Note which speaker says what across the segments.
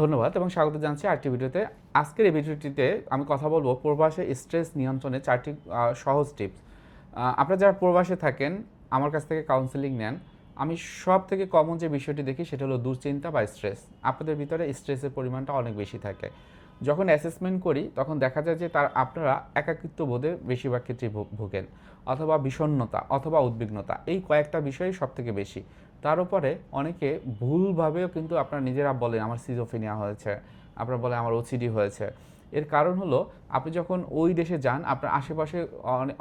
Speaker 1: ধন্যবাদ এবং স্বাগত জানাচ্ছি আরেকটি ভিডিওতে। আজকের এই ভিডিওটিতে আমি কথা বলব প্রবাসে স্ট্রেস নিয়ন্ত্রণে চারটি সহজ টিপস। আপনারা যারা প্রবাসে থাকেন, আমার কাছ থেকে কাউন্সেলিং নেন, আমি সব থেকে কমন যে বিষয়টি দেখি সেটা হলো দুশ্চিন্তা বা স্ট্রেস আপনাদের ভিতরে স্ট্রেসের পরিমাণটা অনেক বেশি থাকে। যখন অ্যাসেসমেন্ট করি, তখন দেখা যায় যে তার, আপনারা একাকিত্ব বোধে বেশিরভাগ ক্ষেত্রে ভোগেন। অথবা বিষণ্ণতা, অথবা উদ্বিগ্নতা, এই কয়েকটা বিষয়ই সব থেকে বেশি। তার উপরে অনেকে ভুলভাবেও কিন্তু আপনারা নিজেরা বলেন, আমার সিজোফেনিয়া হয়েছে। আপনারা বলেন, আমার ওসিডি হয়েছে। এর কারণ হলো, আপনি যখন ওই দেশে যান, আপনার আশেপাশে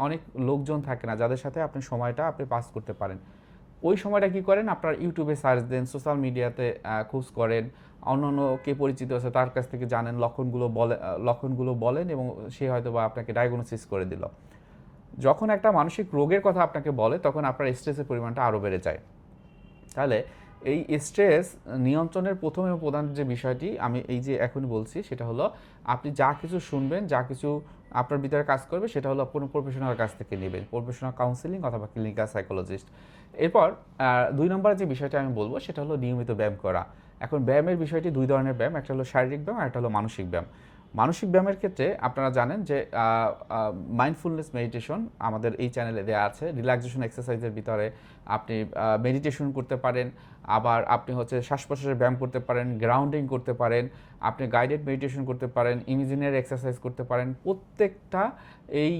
Speaker 1: অনেক লোকজন থাকে না, যাদের সাথে আপনি সময়টা আপনি পাস করতে পারেন। ওই সময়টা কি করেন? আপনার ইউটিউবে সার্চ দেন সোশ্যাল মিডিয়াতে খোঁজ করেন, অন্যান্য কে পরিচিত আছে তার কাছ থেকে জানেন, লক্ষণগুলো বলে লক্ষণগুলো বলেন এবং সে হয়তো বা আপনাকে ডায়াগনোসিস করে দিল। যখন একটা মানসিক রোগের কথা আপনাকে বলে, তখন আপনার স্ট্রেসের পরিমাণটা আরও বেড়ে যায়। তাহলে এই স্ট্রেস নিয়ন্ত্রণের প্রথম এবং প্রধান যে বিষয়টি আমি এই যে এখনই বলছি, সেটা হলো আপনি যা কিছু শুনবেন, যা কিছু আপনার ভিতরে কাজ করবে, সেটা হলো কোনো প্রফেশনাল কাছ থেকে নেবেন। প্রফেশনাল কাউন্সিলিং অথবা ক্লিনিক্যাল সাইকোলজিস্ট এরপর দুই নম্বর যে বিষয়টা আমি বলব, সেটা হলো নিয়মিত ব্যায়াম করা। এখন ব্যায়ামের বিষয়টি দুই ধরনের ব্যায়াম, একটা হলো শারীরিক ব্যায়াম আর একটা হলো মানসিক ব্যায়াম। মানসিক ব্যায়ামের ক্ষেত্রে আপনারা জানেন যে মাইন্ডফুলনেস মেডিটেশন আমাদের এই চ্যানেলে দেওয়া আছে। রিল্যাক্সেশন এক্সারসাইজের ভিতরে আপনি মেডিটেশন করতে পারেন। আবার আপনি হচ্ছে শ্বাস প্রশ্বাসের ব্যায়াম করতে পারেন গ্রাউন্ডিং করতে পারেন, আপনি গাইডেড মেডিটেশন করতে পারেন ইমিজিনের এক্সারসাইজ করতে পারেন। প্রত্যেকটা এই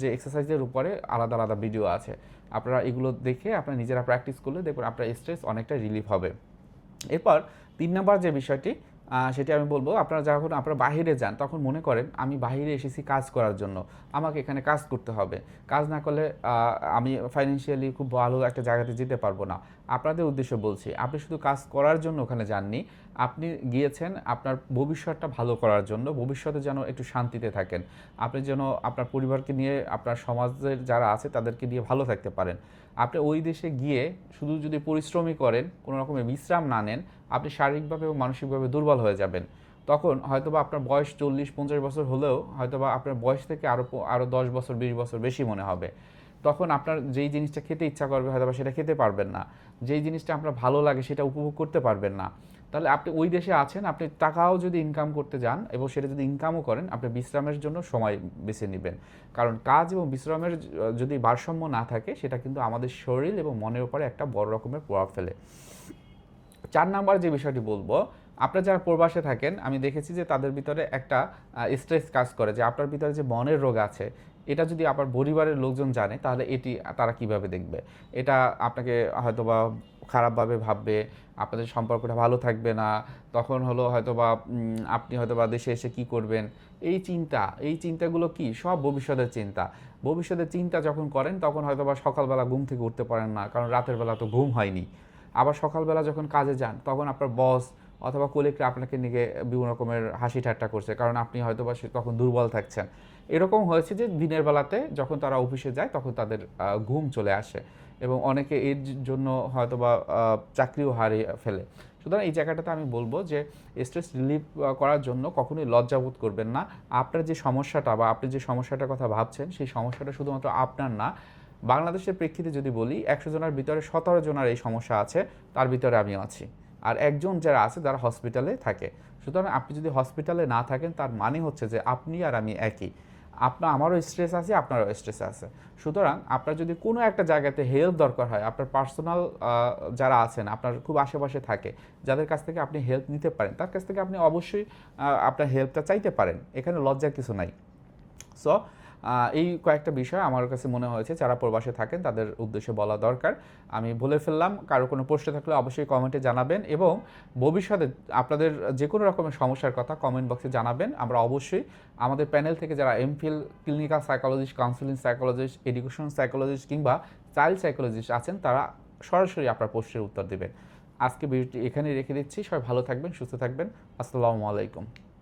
Speaker 1: যে এক্সারসাইজের উপরে আলাদা আলাদা ভিডিও আছে। আপনারা এগুলো দেখে আপনারা নিজেরা প্র্যাকটিস করলে দেখুন আপনার স্ট্রেস অনেকটা রিলিফ হবে। এরপর তিন নম্বর যে বিষয়টি সেটি আমি বলব, আপনারা যখন আপনারা বাইরে যান, তখন মনে করেন, আমি বাইরে এসেছি কাজ করার জন্য, আমাকে এখানে কাজ করতে হবে। কাজ না করলে আমি ফাইন্যান্সিয়ালি খুব ভালো একটা জায়গাতে যেতে পারব না। আপনাদের উদ্দেশ্য বলছি, আপনি শুধু কাজ করার জন্য ওখানে যাননি, আপনি গিয়েছেন আপনার ভবিষ্যৎটা ভালো করার জন্য, ভবিষ্যতে যেন একটু শান্তিতে থাকেন। আপনি যেন আপনার পরিবারকে নিয়ে, আপনার সমাজের যারা আছে, তাদেরকে নিয়ে ভালো থাকতে পারেন। আপনি ওই দেশে গিয়ে শুধু যদি পরিশ্রমই করেন, কোনো রকমের বিশ্রাম না নেন আপনি শারীরিকভাবে এবং মানসিকভাবে দুর্বল হয়ে যাবেন। তখন হয়তোবা আপনার বয়স চল্লিশ, পঞ্চাশ বছর হলেও হয়তোবা আপনার বয়স থেকে আরও আরও দশ বছর, বিশ বছর বেশি মনে হবে। তখন আপনার যেই জিনিসটা খেতে ইচ্ছা করবে হয়তোবা সেটা খেতে পারবেন না। যেই জিনিসটা আপনার ভালো লাগে সেটা উপভোগ করতে পারবেন না। তাহলে আপনি ওই দেশে আছেন, আপনি টাকাও যদি ইনকাম করতে যান এবং সেটা যদি ইনকামও করেন, আপনি বিশ্রামের জন্য সময় বেছে নেবেন। কারণ কাজ এবং বিশ্রামের যদি ভারসাম্য না থাকে, সেটা কিন্তু আমাদের শরীর এবং মনের উপরে একটা বড় রকমের প্রভাব ফেলে। চার নাম্বার যে বিষয়টি বলব আপনারা যারা প্রবাসে থাকেন আমি দেখেছি যে তাদের ভিতরে একটা স্ট্রেস কাজ করে যে আপনার ভিতরে যে মনের রোগ আছে এটা যদি আপনার পরিবারের লোকজন জানে তাহলে এটি তারা কীভাবে দেখবে? এটা আপনাকে হয়তোবা খারাপভাবে ভাববে আপনাদের সম্পর্কটা ভালো থাকবে না তখন হলো হয়তোবা উম, আপনি হয়তোবা দেশে এসে কি করবেন? এই চিন্তা এই চিন্তাগুলো কি? সব ভবিষ্যতের চিন্তা। ভবিষ্যতের চিন্তা যখন করেন তখন হয়তোবা সকালবেলা ঘুম থেকে উঠতে পারেন না কারণ রাতের বেলা তো ঘুম হয়নি। আবার সকালবেলা যখন কাজে যান, তখন আপনার বস অথবা কোলেকরা আপনাকে নিয়ে বিভিন্ন রকমের হাসি ঠাট্টা করছে। কারণ আপনি হয়তো বা তখন দুর্বল থাকছেন। এরকম হয়েছে যে দিনের বেলাতে যখন তারা অফিসে যায়, তখন তাদের ঘুম চলে আসে এবং অনেকে এর জন্য হয়তো বা চাকরিও হারিয়ে ফেলে। সুতরাং এই জায়গাটাতে আমি বলব যে স্ট্রেস রিলিফ করার জন্য কখনোই লজ্জাবোধ করবেন না। আপনার যে সমস্যাটা বা আপনি যে সমস্যাটার কথা ভাবছেন, সেই সমস্যাটা শুধুমাত্র আপনার না বাংলাদেশের প্রেক্ষিতে যদি বলি, একশো জনের ভিতরে সতেরো জনের এই সমস্যা আছে, তার ভিতরে আমি আছি। আর একজন যারা আছে, যারা হসপিটালে থাকে। সুতরাং আপনি যদি হসপিটালে না থাকেন, তার মানে হচ্ছে যে আপনি আর আমি একই। আপনার আমারও স্ট্রেস আছে, আপনারও স্ট্রেস আছে। সুতরাং আপনার যদি কোনো একটা জায়গাতে হেল্প দরকার হয়, আপনার পার্সোনাল যারা আছেন, আপনার খুব আশেপাশে থাকে, যাদের কাছ থেকে আপনি হেল্প নিতে পারেন, তার কাছ থেকে আপনি অবশ্যই আপনার হেল্পটা চাইতে পারেন। এখানে লজ্জার কিছু নাই। সো এই কয়েকটা বিষয় আমার কাছে মনে হয়েছে, যারা প্রবাসে থাকেন তাদের উদ্দেশ্যে বলা দরকার। আমি বলে ফেললাম, কারও কোনো প্রশ্ন থাকলে অবশ্যই কমেন্টে জানাবেন এবং ভবিষ্যতে আপনাদের যে কোনো রকমের সমস্যার কথা কমেন্ট বক্সে জানাবেন। আমরা অবশ্যই আমাদের প্যানেল থেকে যারা MPhil clinical psychologist counselling psychologist education psychologist কিংবা চাইল্ড সাইকোলজিস্ট আছেন, তারা সরাসরি আপনার প্রশ্নের উত্তর দেবেন। আজকে ভিডিওটি এখানেই রেখে দিচ্ছি। সবাই ভালো থাকবেন, সুস্থ থাকবেন। আসসালামু আলাইকুম।